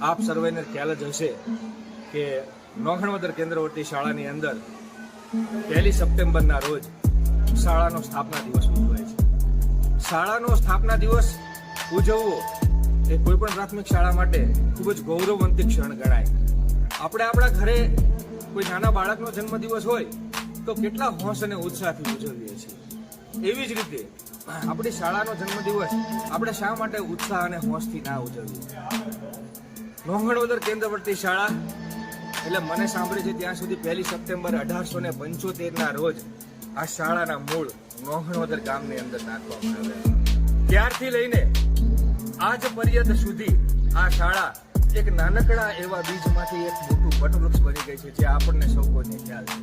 આપ સર્વેને ખ્યાલ જ હશે કે નોખણવદર કેન્દ્રવર્તી શાળાની અંદર પહેલી સપ્ટેમ્બરના રોજ શાળાનો સ્થાપના દિવસ ઉજવાય છે. શાળાનો સ્થાપના દિવસ ઉજવવો એ કોઈ પણ પ્રાથમિક શાળા માટે ખૂબ જ ગૌરવવંતી ક્ષણ ગણાય. આપણે આપણા ઘરે કોઈ નાના બાળકનો જન્મદિવસ હોય તો કેટલા હોંશ અને ઉત્સાહથી ઉજવીએ છીએ. એવી જ રીતે આપણી શાળાનો જન્મદિવસ આપણે શા માટે ઉત્સાહ અને હોંશથી ના ઉજવીએ? નોંગણવદર કેન્દ્રવર્તી શાળા. એટલે મને સાંભળે છે ત્યાં સુધી પહેલી સપ્ટેમ્બર અઢારસો ને પંચોતેરના રોજ આ શાળાના મૂળ નોંગણવદર ગામની અંદર નાખવામાં આવ્યા ત્યારથી લઈને આજ પર્યંત સુધી આ શાળા એક નાનકડા એવા બીજમાંથી એક મોટું વટવૃક્ષ બની ગઈ છે જે આપણને સૌ કોઈને ખ્યાલ છે.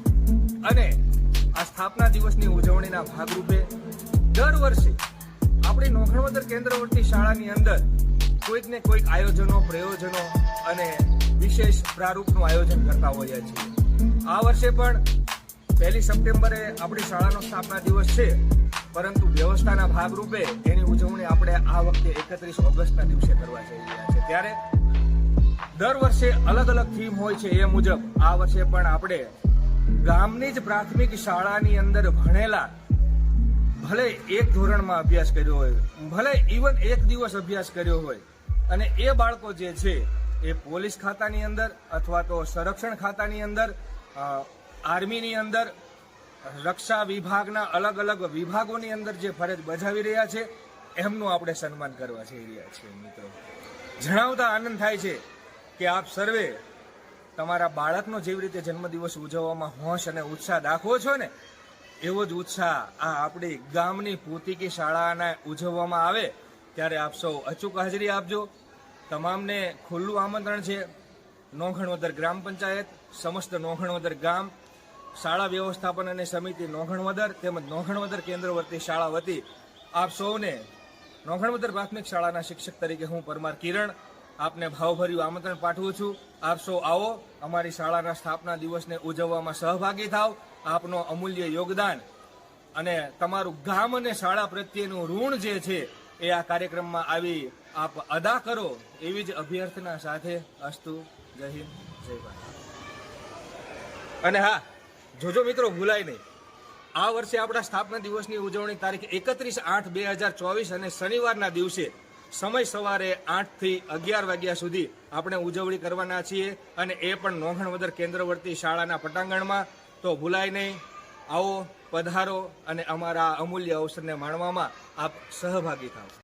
અને આ સ્થાપના દિવસની ઉજવણીના ભાગરૂપે દર વર્ષે આપણી નોખણવદર કેન્દ્રવર્તી શાળાની અંદર કોઈક ને કોઈક આયોજનો, પ્રયોજનો અને વિશેષ પ્રારૂપનું આયોજન કરતા હોઈએ છીએ. આ વર્ષે પણ પહેલી સપ્ટેમ્બરે આપણી શાળાનો સ્થાપના દિવસ છે, પરંતુ વ્યવસ્થાના ભાગરૂપે એની ઉજવણી આપણે આ વખતે એકત્રીસ ઓગસ્ટના દિવસે કરવા જઈ રહ્યા છે ત્યારે દર વર્ષે અલગ અલગ થીમ હોય છે એ મુજબ આ વર્ષે પણ આપણે ગામની જ પ્રાથમિક શાળાની અંદર ભણેલા ભલે એક ધોરણમાં અભ્યાસ કર્યો હોય, ભલે ઇવન એક દિવસ અભ્યાસ કર્યો હોય અને એ બાળકો જે છે, એ પોલીસ ખાતાની અંદર અથવા તો સંરક્ષણ ખાતાની અંદર આર્મીની અંદર, રક્ષા વિભાગના અલગ અલગ વિભાગોની અંદર જે ફરજ બજાવી રહ્યા છે, એમનું આપણે સન્માન કરવા જઈ રહ્યા છીએ મિત્રો. જણાવતા આનંદ થાય છે કે આપ સર્વે તમારા બાળકનો જેવી રીતે જન્મદિવસ ઉજવવામાં હોશ અને ઉત્સાહ દાખવો છો ને, એવો જ ઉત્સાહ આ આપણી ગામની પૂતિકી શાળાને ઉજવવામાં આવે ત્યારે આપ સૌ અચૂક હાજરી આપજો. તમામને ખુલ્લું આમંત્રણ છે. નોખણવદર ગ્રામ પંચાયત, સમસ્ત નોંઘણવદર ગામ, શાળા વ્યવસ્થાપન અને સમિતિ નોંઘણવદર તેમજ નોખણવદર કેન્દ્રવર્તી શાળા વતી આપ સૌને નોંઘણવદર પ્રાથમિક શાળાના શિક્ષક તરીકે હું પરમાર કિરણ આપને ભાવભર્યું આમંત્રણ પાઠવું છું. આપ સૌ આવો, અમારી શાળાના સ્થાપના દિવસને ઉજવવામાં સહભાગી થાવ. આપનો અમૂલ્ય યોગદાન અને તમારું ગામ અને શાળા પ્રત્યેનું ઋણ જે છે એ આ કાર્યક્રમમાં આવી આપ અદા કરો એવી જ અભ્યર્થના સાથે અસ્તુ. જય હિન્દ, જય ભારત. અને હા, જોજો મિત્રો, ભૂલાય નહીં. આ વર્ષે આપણા સ્થાપના દિવસની ઉજવણી તારીખ એકત્રીસ આઠ બે હજાર ચોવીસ અને શનિવારના દિવસે સમય સવારે આઠથી અગિયાર વાગ્યા સુધી આપણે ઉજવણી કરવાના છીએ. અને એ પણ નોંધણવદર કેન્દ્રવર્તી શાળાના પટાંગણમાં. તો ભૂલાય નહીં. આવો પધારો અને અમારા અમૂલ્ય અવસરને માણવામાં આપ સહભાગી થાઓ.